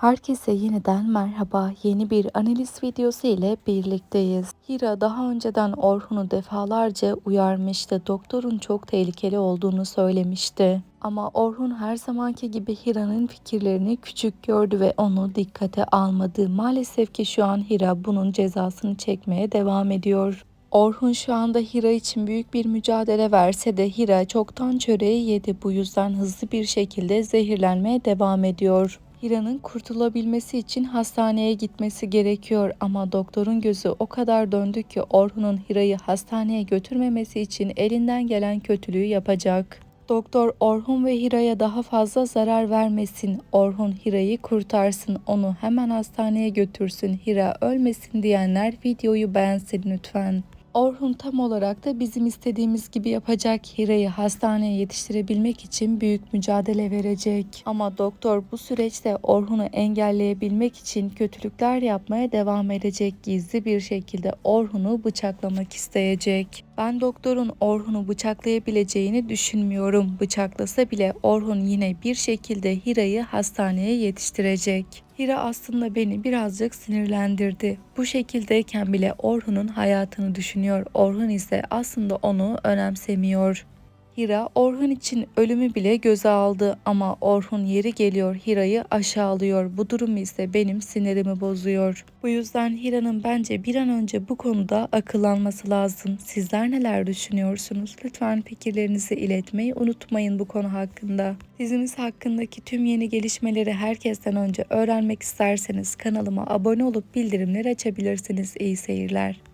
Herkese yeniden merhaba. Yeni bir analiz videosu ile birlikteyiz. Hira daha önceden Orhun'u defalarca uyarmıştı. Doktorun çok tehlikeli olduğunu söylemişti. Ama Orhun her zamanki gibi Hira'nın fikirlerini küçük gördü ve onu dikkate almadı. Maalesef ki şu an Hira bunun cezasını çekmeye devam ediyor. Orhun şu anda Hira için büyük bir mücadele verse de Hira çoktan çöreği yedi. Bu yüzden hızlı bir şekilde zehirlenmeye devam ediyor. Hira'nın kurtulabilmesi için hastaneye gitmesi gerekiyor ama doktorun gözü o kadar döndü ki Orhun'un Hira'yı hastaneye götürmemesi için elinden gelen kötülüğü yapacak. Doktor Orhun ve Hira'ya daha fazla zarar vermesin. Orhun Hira'yı kurtarsın. Onu hemen hastaneye götürsün. Hira ölmesin diyenler videoyu beğensin lütfen. Orhun tam olarak da bizim istediğimiz gibi yapacak. Hira'yı hastaneye yetiştirebilmek için büyük mücadele verecek. Ama doktor bu süreçte Orhun'u engelleyebilmek için kötülükler yapmaya devam edecek. Gizli bir şekilde Orhun'u bıçaklamak isteyecek. Ben doktorun Orhun'u bıçaklayabileceğini düşünmüyorum. Bıçaklasa bile Orhun yine bir şekilde Hira'yı hastaneye yetiştirecek. Hira aslında beni birazcık sinirlendirdi. Bu şekildeyken bile Orhun'un hayatını düşünüyor. Orhun ise aslında onu önemsemiyor. Hira Orhun için ölümü bile göze aldı ama Orhun yeri geliyor Hira'yı aşağılıyor. Bu durum ise benim sinirimi bozuyor. Bu yüzden Hira'nın bence bir an önce bu konuda akıllanması lazım. Sizler neler düşünüyorsunuz? Lütfen fikirlerinizi iletmeyi unutmayın bu konu hakkında. Dizimiz hakkındaki tüm yeni gelişmeleri herkesten önce öğrenmek isterseniz kanalıma abone olup bildirimleri açabilirsiniz. İyi seyirler.